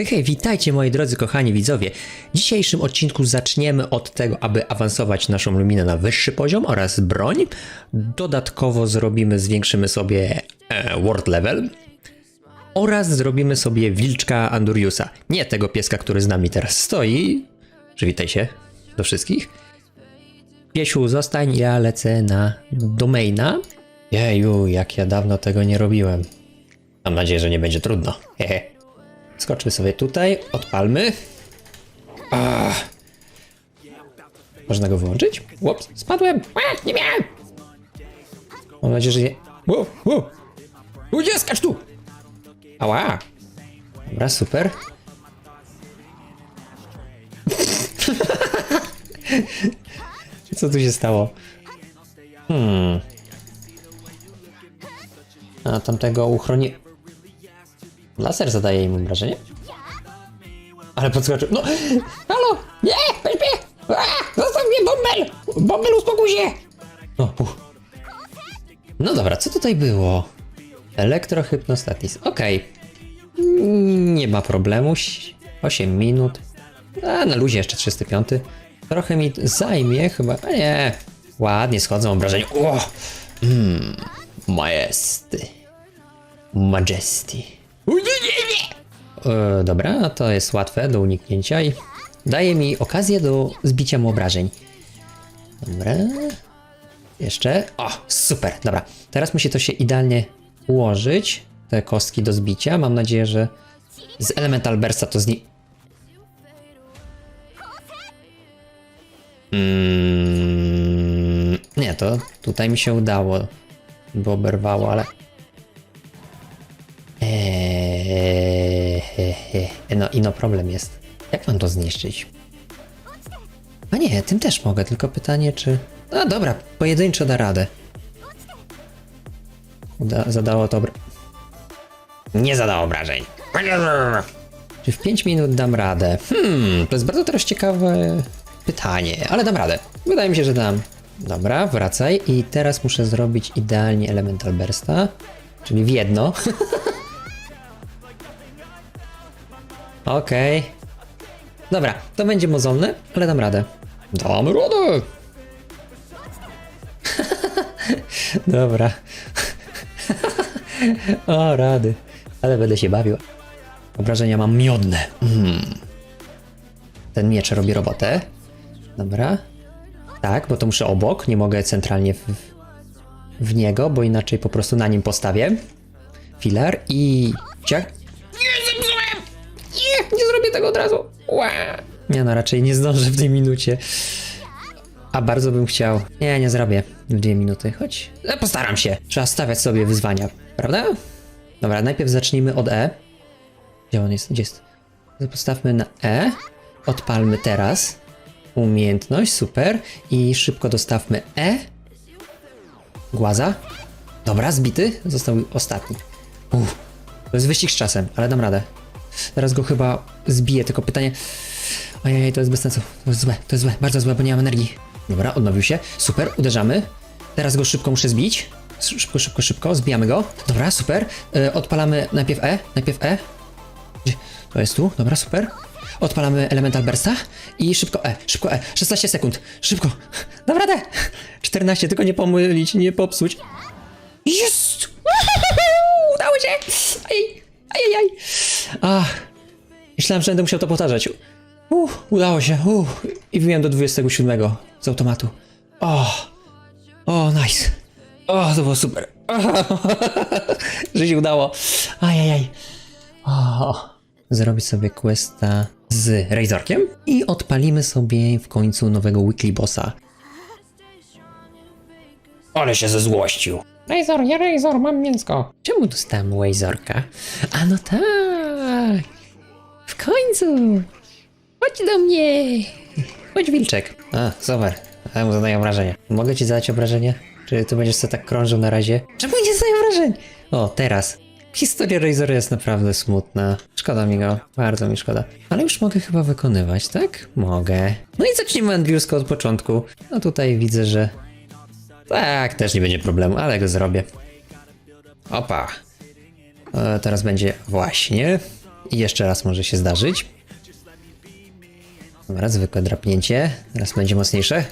Hej, hej, witajcie moi drodzy kochani widzowie. W dzisiejszym odcinku zaczniemy od tego, aby awansować naszą luminę na wyższy poziom oraz broń. Dodatkowo zrobimy, zwiększymy sobie e, world level. Oraz zrobimy sobie wilczka Anduriusa. Nie tego pieska, który z nami teraz stoi. Przywitaj się do wszystkich. Piesiu, zostań, ja lecę na domaina. Jeju, jak ja dawno tego nie robiłem. Mam nadzieję, że nie będzie trudno. Hehe. Skoczmy sobie tutaj, odpalmy. Ach. Można go wyłączyć? Łops, spadłem! A, nie miałem! Mam nadzieję, że nie... Wow, wow. Ludzie, skacz tu! Ała! Dobra, super. Co tu się stało? Hmm. A tamtego uchroni... Laser zadaje im obrażenie? Ale podskoczył. No! Halo! Nie! Peźpie! Zostaw mnie, Bombel! Bombel, uspokój się! No, no dobra, co tutaj było? Elektrohypnostatis. Okej. Mm, Nie ma problemu. 8 minut. A na luzie jeszcze 35. Trochę mi zajmie chyba. A nie. Ładnie schodzą obrażenia. O! Mm. Majesty. Majesty. E, dobra, to jest łatwe do uniknięcia i daje mi okazję do zbicia mu obrażeń. Dobra. Jeszcze. O, super, dobra. Teraz musi to się idealnie ułożyć. Te kostki do zbicia. Mam nadzieję, że z Elemental Bursta to zni... Mm, nie, to tutaj mi się udało. Bo oberwało, ale... Eee. No i no problem jest. Jak mam to zniszczyć? A nie, tym też mogę, tylko pytanie czy... No dobra, pojedynczo da radę. Uda, zadało to. Nie zadało obrażeń. Czy w 5 minut dam radę? Hmm, to jest bardzo teraz ciekawe pytanie, ale dam radę. Wydaje mi się, że dam. Dobra, wracaj i teraz muszę zrobić idealnie Elemental Bursta, czyli w jedno. Okej. Dobra, to będzie mozolne, ale dam radę. Dam radę! Dobra. o, rady. Ale będę się bawił. Obrażenia mam miodne. Mm. Ten miecz robi robotę. Dobra. Tak, bo to muszę obok, nie mogę centralnie w, w niego, bo inaczej po prostu na nim postawię. Filar i... Ciach. Tego od razu. Ła. Nie no, raczej nie zdążę w tej minucie. A bardzo bym chciał. Nie, nie zrobię w dwie minuty, choć e, postaram się. Trzeba stawiać sobie wyzwania, prawda? Dobra, najpierw zacznijmy od E. Gdzie on jest? Gdzie jest? Postawmy na E. Odpalmy teraz. Umiejętność, super. I szybko dostawmy E. Głaza. Dobra, zbity. Został ostatni. Uff. To jest wyścig z czasem, ale dam radę. Teraz go chyba zbiję, tylko pytanie... Ojej, to jest bez sensu. To jest złe, to jest złe, bardzo złe, bo nie mam energii. Dobra, odnowił się. Super, uderzamy. Teraz go szybko muszę zbić. Szybko, szybko, szybko, zbijamy go. Dobra, super. E, odpalamy najpierw E, najpierw E. Gdzie? To jest tu, dobra, super. Odpalamy Elemental Bursta i szybko E, szybko E. 16 sekund, szybko. Dam radę. 14, tylko nie pomylić, nie popsuć. Jest! Udało się! Aj, ajajaj. Ach, myślałem, że będę musiał to powtarzać. Uff, udało się. Uff. I wyjąłem do 27 z automatu. O, o, nice. O, to było super. że się udało. Ajajaj. O, zrobić sobie questa z Razorkiem i odpalimy sobie w końcu nowego weekly bossa. Ale się zezłościł. Razor, ja Razor, mam mięsko. Czemu dostałem Razorka? A no tak. W końcu. Chodź do mnie. Chodź wilczek. A, super. Ja mu zadaję obrażenia. Mogę ci zadać obrażenia? Czy ty będziesz sobie tak krążył na razie? Czemu nie zadaję obrażeń? O, teraz. Historia Razora jest naprawdę smutna. Szkoda mi go, bardzo mi szkoda. Ale już mogę chyba wykonywać, tak? Mogę. No i zacznijmy angielsko od początku. No tutaj widzę, że... Tak, też nie będzie problemu, ale go zrobię. Opa. E, teraz będzie właśnie. I jeszcze raz może się zdarzyć. Dobra, zwykłe drapnięcie. Teraz będzie mocniejsze.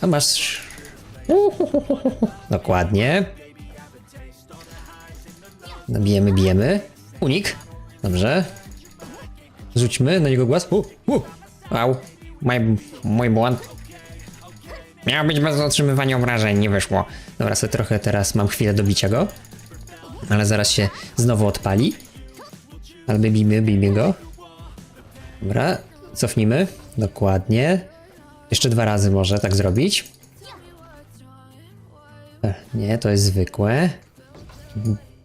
A masz... Dokładnie. No, bijemy, bijemy. Unik. Dobrze. Rzućmy na niego głaz. U, u. Au. Mój, mój błąd. Miało być bez otrzymywania obrażeń, nie wyszło. Dobra, sobie trochę teraz mam chwilę do bicia go. Ale zaraz się znowu odpali. Ale bijmy, bijmy go. Dobra, cofnijmy. Dokładnie. Jeszcze dwa razy może tak zrobić. Nie, to jest zwykłe.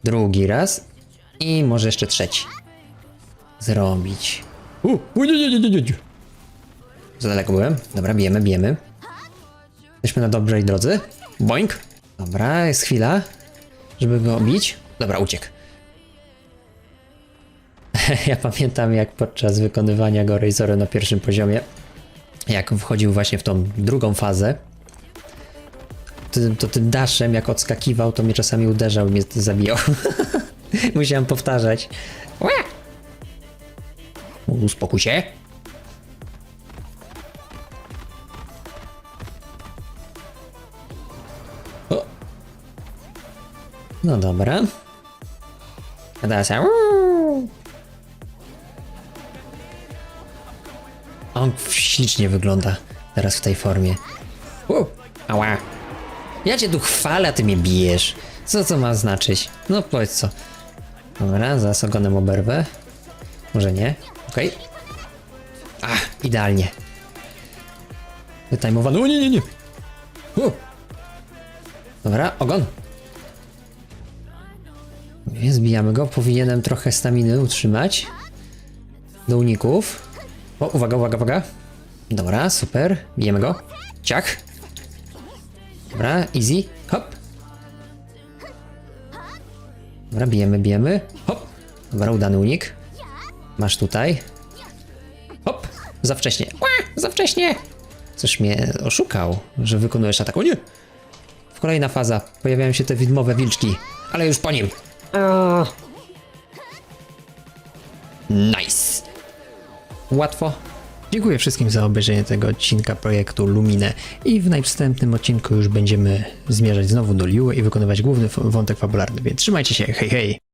Drugi raz. I może jeszcze trzeci. Zrobić. Za daleko byłem. Dobra, bijemy, bijemy. Jesteśmy na dobrej drodze. Boink. Dobra, jest chwila, żeby go bić. Dobra, uciekł. ja pamiętam, jak podczas wykonywania go Razoru na pierwszym poziomie, jak wchodził właśnie w tą drugą fazę, to, tym daszem, jak odskakiwał, to mnie czasami uderzał i mnie zabijał. Musiałem powtarzać. Uspokój się. No dobra. A teraz ja... On ślicznie wygląda teraz w tej formie. U, ała. Ja cię tu chwalę, a ty mnie bijesz. Co to ma znaczyć? No powiedz co. Dobra, zaraz ogonem oberwę. Może nie. Okej. Ach, idealnie. Wytajmowany. O nie, nie, nie. U. Dobra, ogon. Więc zbijamy go. Powinienem trochę staminy utrzymać. Do uników. O, uwaga, uwaga, uwaga. Dobra, super. Bijemy go. Ciach. Dobra, easy. Hop. Dobra, bijemy, bijemy. Hop. Dobra, udany unik. Masz tutaj. Hop. Za wcześnie. Ła, za wcześnie. Coś mnie oszukał, że wykonujesz atak. O nie! W kolejna faza. Pojawiają się te widmowe wilczki. Ale już po nim. Nice. Łatwo. Dziękuję wszystkim za obejrzenie tego odcinka projektu Lumine i w następnym odcinku już będziemy zmierzać znowu do Liu i wykonywać główny wątek fabularny, więc trzymajcie się, hej hej!